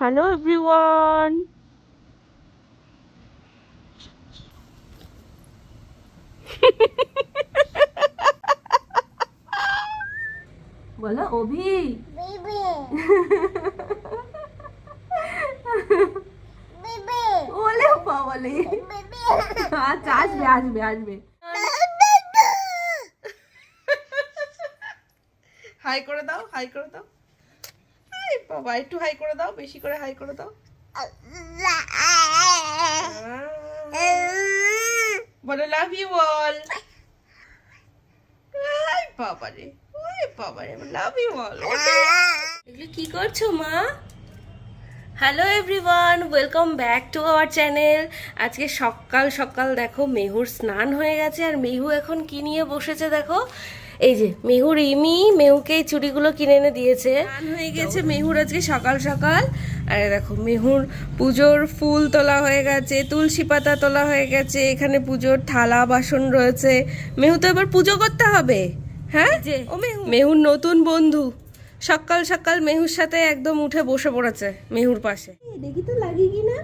Hello everyone বলো অভি Baby. Baby. ওলে বাবালে আচ্ছা আসবে আসবে আসবে হাই করে দাও হাই করে দাও বাবা, একটু হাই করে দাও, বেশি করে হাই করে দাও। বলো লাভ ইউ অল ওই লাভ ইউ অল এগুলো কি করছ, মা? Hello everyone welcome back to our channel আজকে সকাল সকাল দেখো, মেহুর স্নান হয়ে গেছে, আর মেহু এখন কি নিয়ে বসেছে দেখো? এই যে মেহুর ইমি মেহুকে এই চুড়িগুলো কিনে এনে দিয়েছে। হয়ে গেছে মেহুর আজকে সকাল সকাল। আরে দেখো মেহুর পুজোর ফুল তোলা হয়ে গেছে তুলসী পাতা তোলা হয়ে গেছে এখানে পুজোর থালা বাসন রয়েছে। মেহু তো এবার পুজো করতে হবে হ্যাঁ? যে ও মেহু। মেহুর নতুন বন্ধু সকাল সকাল মেহুর সাথে একদম উঠে বসে পড়েছে মেহুর পাশে। দেখি তো লাগে কি না?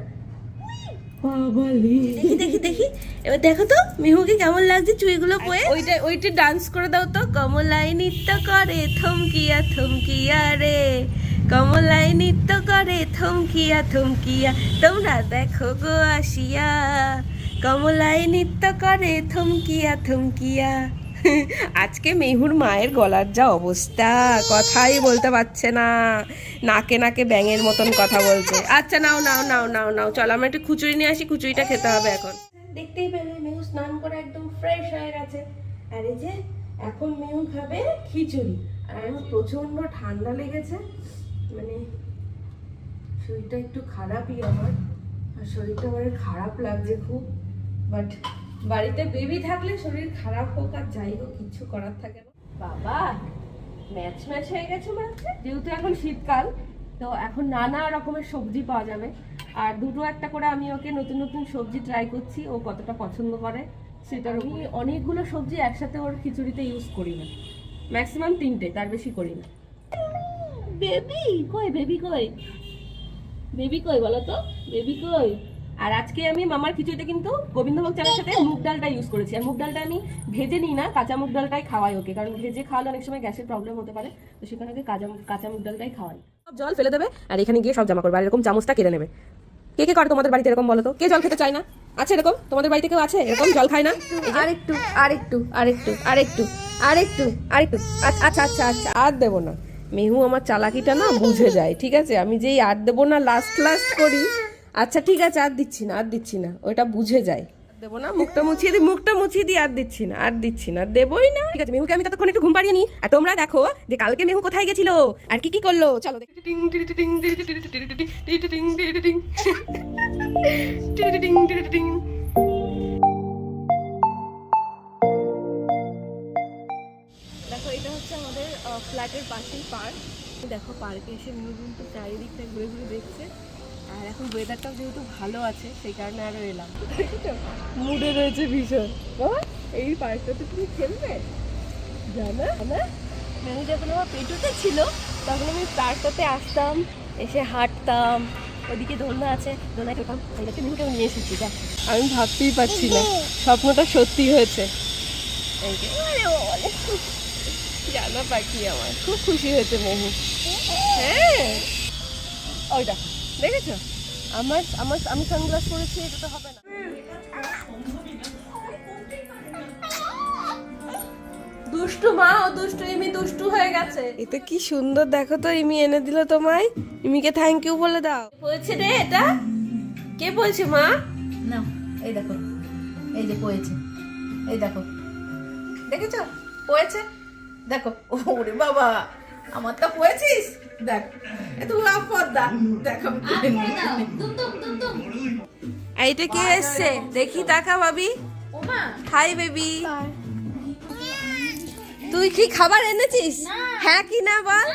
দেখি দেখি দেখি। এবার দেখো তো মেহুকে কেমন লাগছে চুইগুলো পয়ে ওইটা ওইটা ডান্স করে দাও তো। কমলাই নৃত্য করে থমকিয়া থমকিয়া রে। কমলাই নৃত্য করে থমকিয়া থমকিয়া। তোমরা দেখো গো আসিয়া। কমলাই নৃত্য করে থমকিয়া থমকিয়া। আজকে মেহুর মায়ের গলার যা অবস্থা কথাই বলতে পারছে না। নাকে নাকে ব্যাঙের মতন কথা বলছে। আচ্ছা নাও নাও নাও নাও নাও চলো আমরা একটু খুচুরি নিয়ে আসি খুচুরিটা খেতে হবে এখন। দেখতেই পেলে মেহু স্নান করে একদম ফ্রেশ হয়ে গেছে। আর এই যে এখন মেহু খাবে খিচুড়ি। আর এখন প্রচণ্ড ঠান্ডা লেগেছে। মানে শরীরটা একটু খারাপই আমার। আর শরীরটা আমার খারাপ লাগছে খুব। বাট বাড়িতে বেবি থাকলে শরীর খারাপ হোক আর যাই হোক কিছু করার থাকে না। বাবা ম্যাচ ম্যাচ হয়ে গেছে মনে হচ্ছে যেহেতু এখন শীতকাল তো এখন নানা রকমের সবজি পাওয়া যাবে। আর দুটো একটা করে আমি ওকে নতুন নতুন সবজি ট্রাই করছি ও কতটা পছন্দ করে সেটার আমি অনেকগুলো সবজি একসাথে ওর খিচুড়িতে ইউজ করি না। ম্যাক্সিমাম তিনটে তার বেশি করি না। বেবি কই বেবি কই? বেবি কই বলো তো? বেবি কই? আর আজকে আমি মামার খিচুড়িতে কিন্তু গোবিন্দভোগ চালের সাথে মুগ ডালটা ইউজ করেছি। আর মুগ ডালটা আমি ভেজে নিই না, কাঁচা মুগ ডালটাই খাওয়াই ওকে, কারণ ভেজে খাওয়ালে অনেক সময় গ্যাসের প্রবলেম হতে পারে, তো সেখানে ওকে কাঁচা কাঁচা মুগ ডালটাই খাওয়াই। সব জল ফেলে দেবে, আর এখানে গিয়ে সব জমা করবে আর এরকম চামচটা কেড়ে নেবে। কে কে করে তোমাদের বাড়িতে এরকম বলো তো? কে জল খেতে চায় না? আছে এরকম? তোমাদের বাড়িতে কেউ আছে? এরকম জল খায় না? আরেকটু আরেকটু আরেকটু আরেকটু আরেকটু আরেকটু আচ্ছা আচ্ছা আচ্ছা আচ্ছা আর দেবো না। মেহু আমার চালাকিটা না বুঝে যায়, ঠিক আছে? আমি যেই আর দেবো না লাস্ট লাস্ট করি। আচ্ছা ঠিক আছে আর দিচ্ছি না আর দিচ্ছি না। ওটা বুঝে যায়। দেবো না মুখটা মুছিয়ে দিই মুখটা মুছিয়ে দিই আর দিচ্ছি না আর দিচ্ছি না দেবোই না। ঠিক আছে মেহুকে আমি ততক্ষণ একটু ঘুম পাড়িয়ে নিই। আর তোমরা দেখো যে কালকে মেহু কোথায় গেছিল। আর কি কি করল? চলো দেখো। এটা হচ্ছে আমাদের ফ্ল্যাটের পাশেই পার্ক দেখো পার্কে এসে মেহু কিন্তু চারিদিকটা ঘুরে ঘুরে দেখছে। আর এখন ওয়েদারটাও যেহেতু ভালো আছে, সেই কারণে আরও এলাম। মুডে রয়েছে ভীষণ। বাবা, এই পার্কটাতে তুমি খেলবে? জানা? না মেহু যখন আমার পেটুতে ছিল, তখন আমি পার্কটাতে আসতাম, এসে হাঁটতাম। ওদিকে দোলনা আছে, দোলনায় খেতাম ওই কাছে নিয়ে এসেছি দেখ আমি ভাবতেই পারছি না, স্বপ্নটা সত্যি হয়েছে। জানা পাখি আমার, খুব খুশি হয়েছে মেহু। হ্যাঁ। ওই দেখো। দেখেছ? আমার আমার আমি সানগ্লাস পরেছি এটা তো হবে না। দুষ্টু মা ও দুষ্টু ইমি দুষ্টু হয়ে গেছে। এটা কি সুন্দর দেখো তো ইমি এনে দিল তোমায়। ইমিকে থ্যাংক ইউ বলে দাও। বলছে রে এটা? কে বলছে মা? নাও এই দেখো। এই যে পয়েছে এই দেখো। দেখেছ? পয়েছে দেখো ওরে বাবা। আমারটা পয়েছিস দেখ এ তো আপদা দেখো এইটা কে এসছে? দেখি তাকা ভাবি। ওমা। হাই বেবি তুই কি খাবার এনেছিস? হ্যাঁ কি না বল।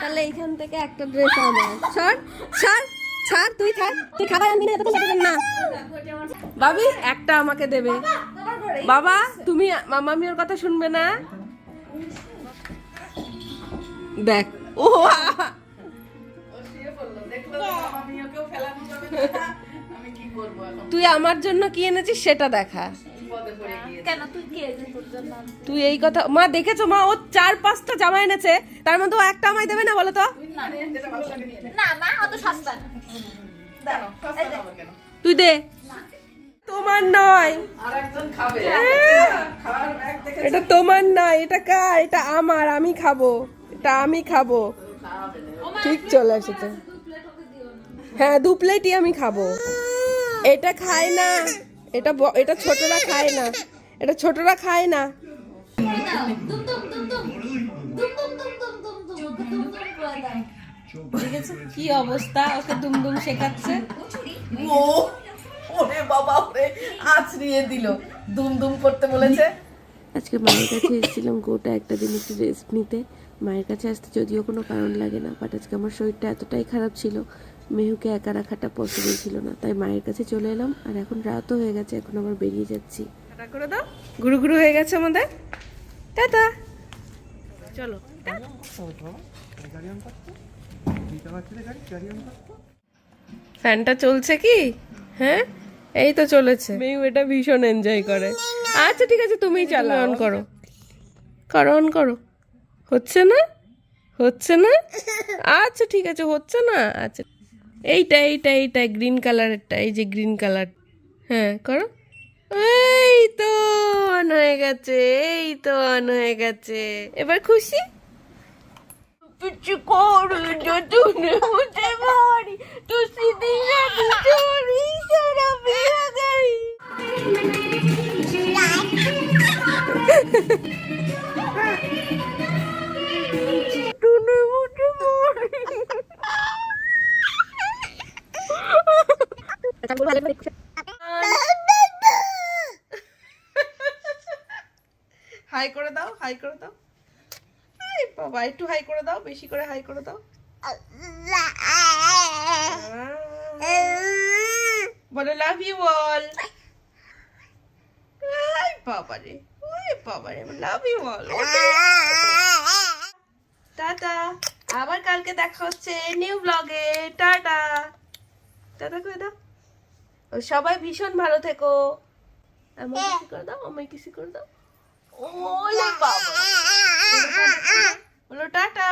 তাহলে এইখান থেকে একটা ড্রেস আমার সর সর ছাড় তুই থাক। তুই খাবার আনবি না এতক্ষণ দেবেন না। বাবি একটা আমাকে দেবে। বাবা তুমি মামামিওর কথা শুনবে না? দেখ। ও তুই আমার জন্য কি এনেছিস সেটা দেখা। তুই এই কথা মা দেখেছ মা ও চার পাঁচটা জামা এনেছে তার মধ্যে ও একটা আমায় দেবে না বলো তো? তুই দে। তোমার নয়। হ্যাঁ। এটা তোমার নয় এটা কার? এটা আমার আমি খাব। এটা আমি খাব। ঠিক চলে এসেছে। হ্যাঁ দু প্লেটই আমি খাব। এটা খায় না। এটা এটা ছোটরা খায় না। এটা ছোটরা খায় না। কি অবস্থা? ওকে দুমদুম শেখাচ্ছে। ও ওরে বাবা ওরে আছড়িয়ে দিল। দুম দুম করতে বলেছে। আজকে মায়ের কাছে এসেছিলাম গোটা একটা দিন একটু রেস্ট নিতে। মায়ের কাছে আসতে যদিও কোনো কারণ লাগে না বাট আজকে আমার শরীরটা এতটাই খারাপ ছিল মেহুকে একা রাখাটা পসিবল ছিল না তাই মায়ের কাছে চলে এলাম আর এখন রাতও হয়ে গেছে এখন আবার বেরিয়ে যাচ্ছি। করে দাও গুরু গুরু হয়ে গেছে আমাদের। টাটা। চলো ফ্যানটা চলছে কি? হ্যাঁ? এই তো চলেছে। মেয়ে এটা ভীষণ এনজয় করে। আচ্ছা ঠিক আছে তুমিই চালো অন করো। করো অন করো। হচ্ছে না? হচ্ছে না? আচ্ছা ঠিক আছে, হচ্ছে না? আচ্ছা। এইটা এইটা এইটা গ্রিন কালারেরটা এই যে গ্রিন কালার হ্যাঁ করো। এই তো অন হয়ে গেছে, এই তো অন হয়ে গেছে। এবার খুশি? করু। হাই করে দাও হাই করে দাও। এই বাবা, একটু হাই করে দাও, বেশি করে হাই করে দাও। বলো লাভ ইউ অল এই বাবা রে ওই বাবা রে লাভ ইউ অল টাটা, আবার কালকে দেখা হচ্ছে নিউ ব্লগে টাটা। টাটা করে দাও। সবাই ভীষণ ভালো থেকো। আমায় কিছু করে দাও আমায় কিছু করে দাও। ওলে বাবা। হলো টাটা।